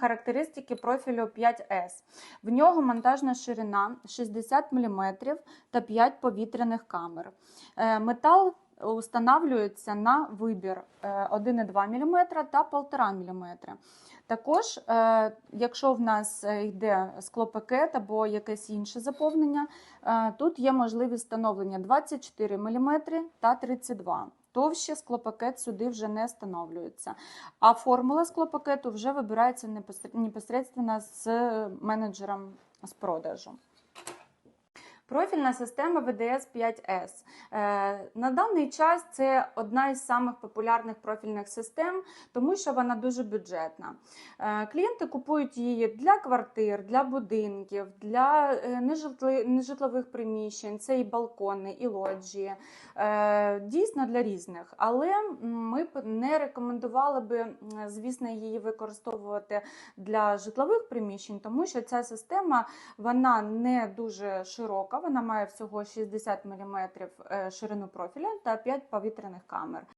Характеристики профілю 5С. В нього монтажна ширина 60 мм та 5 повітряних камер. Е, Метал устанавлюється на вибір е, 1,2 мм та 1,5 мм. Також, е, якщо в нас е, йде склопакет або якесь інше заповнення, е, тут є можливість встановлення 24 мм та 32 Товще склопакет сюди вже не встановлюється. А формула склопакету вже вибирається непосер- непосередньо з менеджером з продажу. Профільна система VDS 5S. Е, На даний час це одна із самих популярних профільних систем, тому що вона дуже бюджетна. Е, Клієнти купують її для квартир, для будинків, для е, нежитлових приміщень, це і балкони, і лоджії. Дійсно для різних. Але ми б не рекомендували би, звісно, її використовувати для житлових приміщень, тому що ця система вона не дуже широка, вона має всього 60 мм ширину профіля та 5 повітряних камер.